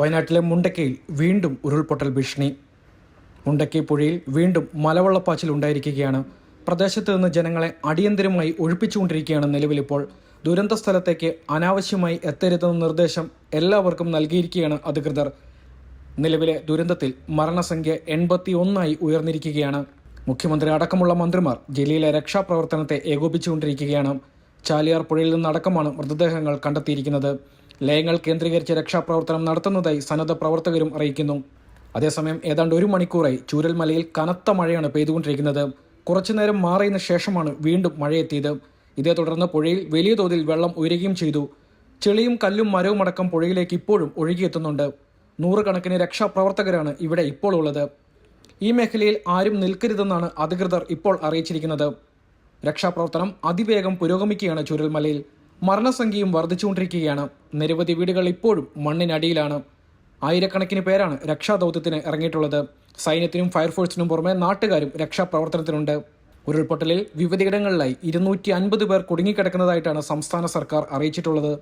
വയനാട്ടിലെ മുണ്ടക്കയിൽ വീണ്ടും ഉരുൾപൊട്ടൽ ഭീഷണി. മുണ്ടക്കൈ പുഴയിൽ വീണ്ടും മലവെള്ളപ്പാച്ചിൽ ഉണ്ടായിരിക്കുകയാണ്. പ്രദേശത്ത് നിന്ന് ജനങ്ങളെ അടിയന്തരമായി ഒഴിപ്പിച്ചുകൊണ്ടിരിക്കുകയാണ് നിലവിലിപ്പോൾ. ദുരന്ത സ്ഥലത്തേക്ക് അനാവശ്യമായി എത്തരുതെന്ന നിർദ്ദേശം എല്ലാവർക്കും നൽകിയിരിക്കുകയാണ് അധികൃതർ. നിലവിലെ ദുരന്തത്തിൽ മരണസംഖ്യ എൺപത്തി ഒന്നായി ഉയർന്നിരിക്കുകയാണ്. മുഖ്യമന്ത്രി അടക്കമുള്ള മന്ത്രിമാർ ജില്ലയിലെ രക്ഷാപ്രവർത്തനത്തെ ഏകോപിച്ചുകൊണ്ടിരിക്കുകയാണ്. ചാലിയാർ പുഴയിൽ നിന്നടക്കമാണ് മൃതദേഹങ്ങൾ കണ്ടെത്തിയിരിക്കുന്നത്. ലയങ്ങൾ കേന്ദ്രീകരിച്ച് രക്ഷാപ്രവർത്തനം നടത്തുന്നതായി സന്നദ്ധ പ്രവർത്തകരും അറിയിക്കുന്നു. അതേസമയം ഏതാണ്ട് ഒരു മണിക്കൂറായി ചൂരൽമലയിൽ കനത്ത മഴയാണ് പെയ്തുകൊണ്ടിരിക്കുന്നത്. കുറച്ചുനേരം മാറിയതിനു ശേഷമാണ് വീണ്ടും മഴയെത്തിയത്. ഇതേ തുടർന്ന് പുഴയിൽ വലിയ തോതിൽ വെള്ളം ഉയരുകയും ചെയ്തു. ചെളിയും കല്ലും മരവും അടക്കം പുഴയിലേക്ക് ഇപ്പോഴും ഒഴുകിയെത്തുന്നുണ്ട്. നൂറുകണക്കിന് രക്ഷാപ്രവർത്തകരാണ് ഇവിടെ ഇപ്പോൾ ഉള്ളത്. ഈ മേഖലയിൽ ആരും നിൽക്കരുതെന്നാണ് അധികൃതർ ഇപ്പോൾ അറിയിച്ചിരിക്കുന്നത്. രക്ഷാപ്രവർത്തനം അതിവേഗം പുരോഗമിക്കുകയാണ് ചുരൽമലയിൽ. മരണസംഖ്യയും വർദ്ധിച്ചുകൊണ്ടിരിക്കുകയാണ്. നിരവധി വീടുകൾ ഇപ്പോഴും മണ്ണിനടിയിലാണ്. ആയിരക്കണക്കിന് പേരാണ് രക്ഷാദൗത്യത്തിന് ഇറങ്ങിയിട്ടുള്ളത്. സൈന്യത്തിനും ഫയർഫോഴ്സിനും പുറമെ നാട്ടുകാരും രക്ഷാപ്രവർത്തനത്തിനുണ്ട്. ഉരുൾപൊട്ടലിൽ വിവിധയിടങ്ങളിലായി ഇരുന്നൂറ്റി അൻപത് പേർ കുടുങ്ങിക്കിടക്കുന്നതായിട്ടാണ് സംസ്ഥാന സർക്കാർ അറിയിച്ചിട്ടുള്ളത്.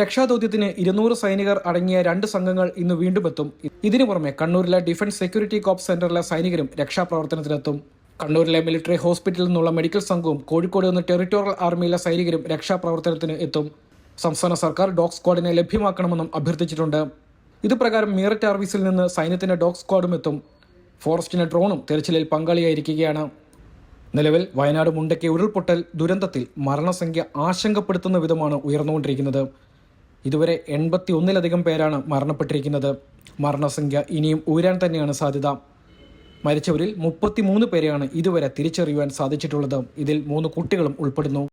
രക്ഷാദൗത്യത്തിന് ഇരുന്നൂറ് സൈനികർ അടങ്ങിയ രണ്ട് സംഘങ്ങൾ ഇന്ന് വീണ്ടും എത്തും. ഇതിനു പുറമെ കണ്ണൂരിലെ ഡിഫൻസ് സെക്യൂരിറ്റി കോപ്പ് സെന്ററിലെ സൈനികരും രക്ഷാപ്രവർത്തനത്തിനെത്തും. കണ്ണൂരിലെ മിലിറ്ററി ഹോസ്പിറ്റലിൽ നിന്നുള്ള മെഡിക്കൽ സംഘവും കോഴിക്കോട് നിന്ന് ടെറിട്ടോറിയൽ ആർമിയിലെ സൈനികരും രക്ഷാപ്രവർത്തനത്തിന് എത്തും. സംസ്ഥാന സർക്കാർ ഡോഗ് സ്ക്വാഡിനെ ലഭ്യമാക്കണമെന്നും അഭ്യർത്ഥിച്ചിട്ടുണ്ട്. ഇതുപ്രകാരം മീററ്റ് ആർവീസിൽ നിന്ന് സൈന്യത്തിന്റെ ഡോഗ് സ്ക്വാഡും എത്തും. ഫോറസ്റ്റിന്റെ ഡ്രോണും തെരച്ചിലിൽ പങ്കാളിയായിരിക്കുകയാണ്. നിലവിൽ വയനാട് മുണ്ടയ്ക്ക് ഉരുൾപൊട്ടൽ ദുരന്തത്തിൽ മരണസംഖ്യ ആശങ്കപ്പെടുത്തുന്ന വിധമാണ് ഉയർന്നുകൊണ്ടിരിക്കുന്നത്. ഇതുവരെ എൺപത്തി ഒന്നിലധികം പേരാണ് മരണപ്പെട്ടിരിക്കുന്നത്. മരണസംഖ്യ ഇനിയും ഉയരാൻ തന്നെയാണ് സാധ്യത. മരിച്ചവരിൽ മുപ്പത്തിമൂന്ന് പേരെയാണ് ഇതുവരെ തിരിച്ചറിയുവാൻ സാധിച്ചിട്ടുള്ളത്. ഇതിൽ മൂന്ന് കുട്ടികളും ഉൾപ്പെടുന്നു.